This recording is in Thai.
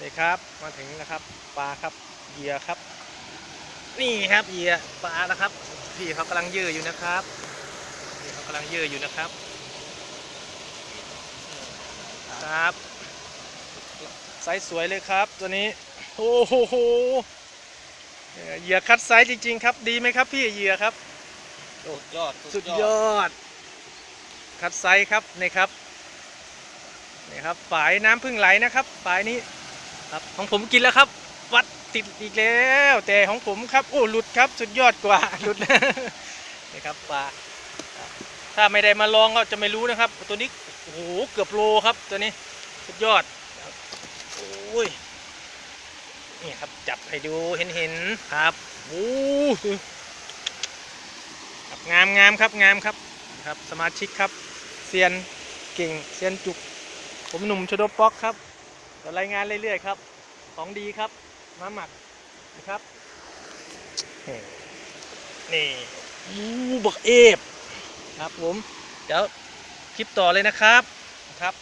นี่ครับมาถึงนะครับปลาครับเหยื่อครับ นี่ครับเหยื่อปลานะครับพี่เขากำลังยืออยู่นะครับพี่เขากำลังยืออยู่นะครับ ครับไซส์สวยเลยครับ ตัวนี้โอ้โหเอ่อเหยื่อคัดไซส์จริง ๆ ครับ ดีไหมครับ พี่เหยื่อครับสุดยอดสุดยอด คัดไซส์ครับนี่ครับนี่ครับฝายน้ำพึ่งไหลนะครับฝายนี้ ครับของผมกินแล้วครับ วัดติดอีกแล้ว แต่ของผมครับโอ้หลุดครับสุดยอดกว่าหลุดนี่ครับปลาถ้าไม่ได้มาลองก็จะไม่รู้นะครับ ตัวนี้โอ้โหเกือบโลครับตัวนี้สุดยอดโอ้ยนี่ครับจับให้ดูเห็นเห็นๆครับโอ้ครับงามงามครับงามครับครับสมาชิกครับเซียนเก่งเซียนจุก ผมหนุ่มชโดป๊อกครับ จะรายงานเรื่อยๆครับ ของดีครับมาหมักนะครับนี่นี่อู้บักเอฟครับผม เดี๋ยวคลิปต่อเลยนะครับครับ